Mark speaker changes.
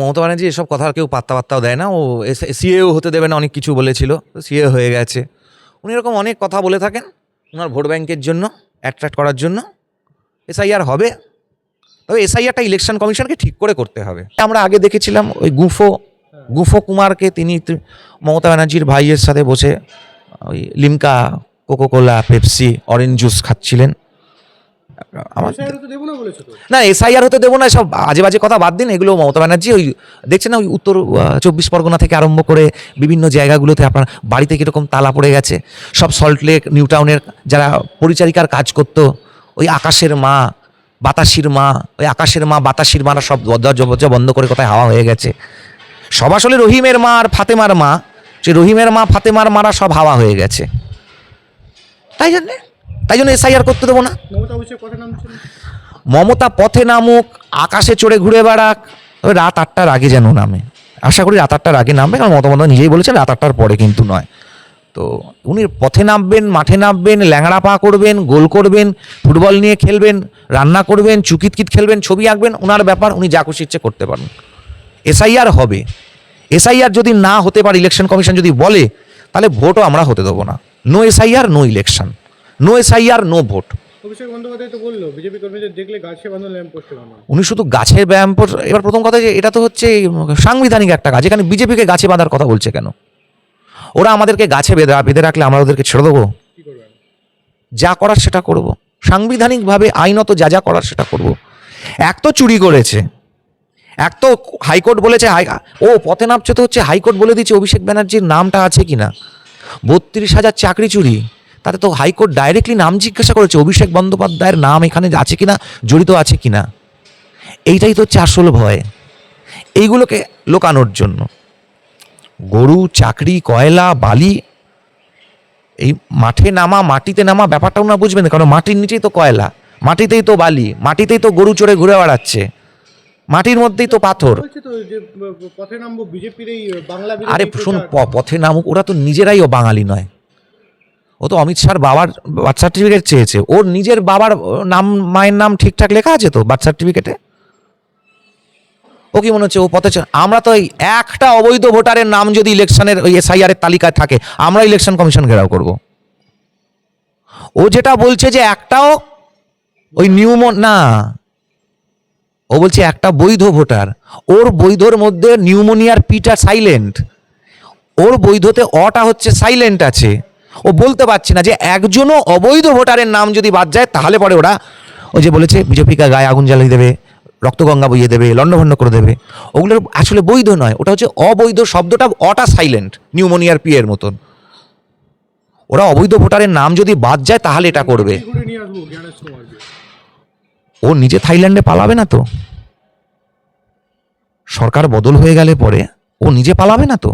Speaker 1: মমতা ব্যানার্জি এসব কথা কেউ পাত্তা পাত্তাও দেয় না। ও সিএও হতে দেবে না, অনেক কিছু বলেছিল। সিএ হয়ে গেছে। উনি এরকম অনেক কথা বলে থাকেন ওনার ভোট ব্যাংকের জন্য অ্যাট্রাক্ট করার জন্য। এসআইআর হবে। তবে এসআইআরটা ইলেকশন কমিশনকে ঠিক করে করতে হবে। আমরা আগে দেখেছিলাম ওই গুফো গুফো কুমারকে তিনি মমতা ব্যানার্জির ভাইয়ের সাথে বসে ওই Limca Coca Cola, Pepsi orange juice খাচ্ছিলেন। আমার
Speaker 2: না
Speaker 1: এসআইআর হতে দেবো না সব আজে বাজে কথা বাদ দিন এগুলো মমতা ব্যানার্জি ওই দেখছেন না ওই উত্তর চব্বিশ পরগনা থেকে আরম্ভ করে বিভিন্ন জায়গাগুলোতে আপনার বাড়িতে কীরকম তালা পড়ে গেছে সব সল্টলেক নিউ টাউনের যারা পরিচারিকার কাজ করতো ওই আকাশের মা বাতাসির মা ওই আকাশের মা বাতাসির মারা সব দরজা বন্ধ করে কোথায় হাওয়া হয়ে গেছে। সব আসলে রহিমের মা আর ফাতেমার মা সে রহিমের মা ফাতেমার মারা সব হাওয়া হয়ে গেছে। তাই জন্যে তাই জন্য এসআইআর করতে দেবো না।
Speaker 2: মমতা
Speaker 1: পথে নামুক আকাশে চড়ে ঘুরে বেড়াক তবে রাত আটটার আগে যেন নামে। আশা করি রাত আটটার আগে নামবে কারণ মমতা নিজেই বলেছেন রাত আটটার পরে কিন্তু নয়। তো উনি পথে নামবেন মাঠে নামবেন ল্যাংড়া পা করবেন গোল করবেন ফুটবল নিয়ে খেলবেন রান্না করবেন চুকিতকিত খেলবেন ছবি আঁকবেন ওনার ব্যাপার উনি যা খুশি ইচ্ছে করতে পারেন। এসআইআর হবে। এসআইআর যদি না হতে পারে ইলেকশন কমিশন যদি বলে তাহলে ভোটও আমরা হতে দেবো না। No SIR no election no SIR no vote
Speaker 2: Abhishek Bandyopadhyay তো বলল বিজেপি কর্মীদের দেখলে গাছে বাঁধন ল্যাম্প পোস্টে
Speaker 1: উনি শুধু গাছের ব্যায়াম এবার প্রথম কথা যে এটা তো হচ্ছে সাংবিধানিক একটা কাজ এখানে বিজেপিকে গাছে বাঁধার কথা বলছে কেন? ওরা আমাদেরকে গাছে বেঁধে বেঁধে রাখলে আমরা ওদেরকে ছেড়ে দেবো? যা করার সেটা করব। সাংবিধানিকভাবে আইনত যা যা করার সেটা করব। এক তো চুরি করেছে এক তো হাইকোর্ট বলেছে ও পথে নামছে তো হচ্ছে হাইকোর্ট বলে দিচ্ছে অভিষেক ব্যানার্জির নামটা আছে কিনা? বত্রিশ হাজার চাকরি চুরি। তাতে তো হাইকোর্ট ডাইরেক্টলি নাম জিজ্ঞাসা করেছে অভিষেক বন্দ্যোপাধ্যায়ের নাম এখানে আছে কিনা জড়িত আছে কিনা। এইটাই তো হচ্ছে আসল ভয়। এইগুলোকে লোকানোর জন্য। গরু চাকরি কয়লা বালি এই মাঠে নামা মাটিতে নামা ব্যাপারটাও না বুঝবেন কারণ মাটির নিচেই তো কয়লা মাটিতেই তো বালি মাটিতেই তো গরু চড়ে ঘুরে বেড়াচ্ছে মাটির মধ্যেই তো পাথর। আরে শুন পথে নামুক ওরা তো নিজেরাই ও বাঙালি নয়। ও তো অমিত শাহর বাবার বার্থ সার্টিফিকেট চেয়েছে। ওর নিজের বাবার নাম, মায়ের নাম ঠিকঠাক লেখা আছে তো বার্থ সার্টিফিকেটে ও কি মনে হচ্ছে? ও পথে আমরা তো এই একটা অবৈধ ভোটারের নাম যদি ইলেকশনের ওই এসআইআর এর তালিকায় থাকে আমরা ইলেকশন কমিশন ঘেরাও করব। ও যেটা বলছে যে একটাও ওই নিউমো না। ও বলছে একটা বৈধ ভোটার। ওর বৈধর মধ্যে নিউমোনিয়ার পিটা সাইলেন্ট ওর বৈধতে অটা হচ্ছে সাইলেন্ট আছে। ও বলতে পারছে না যে একজনও অবৈধ ভোটারের নাম যদি বাদ যায়, তাহলে পরে ওরা ও যে বলেছে, বিজেপিকা গায়ে আগুন জ্বালিয়ে দেবে, রক্তগঙ্গা বইয়ে দেবে, লণ্ডভণ্ড করে দেবে। ওগুলোর আসলে বৈধ নয়, ওটা হচ্ছে অবৈধ শব্দটা অটা সাইলেন্ট নিউমোনিয়ার পি এর মতন। ওরা অবৈধ ভোটারের নাম যদি বাদ যায়, তাহলে এটা করবে। ও নিজে থাইল্যান্ডে পালাবে না তো? সরকার বদল হয়ে গেলে পরে ও নিজে পালাবে না তো?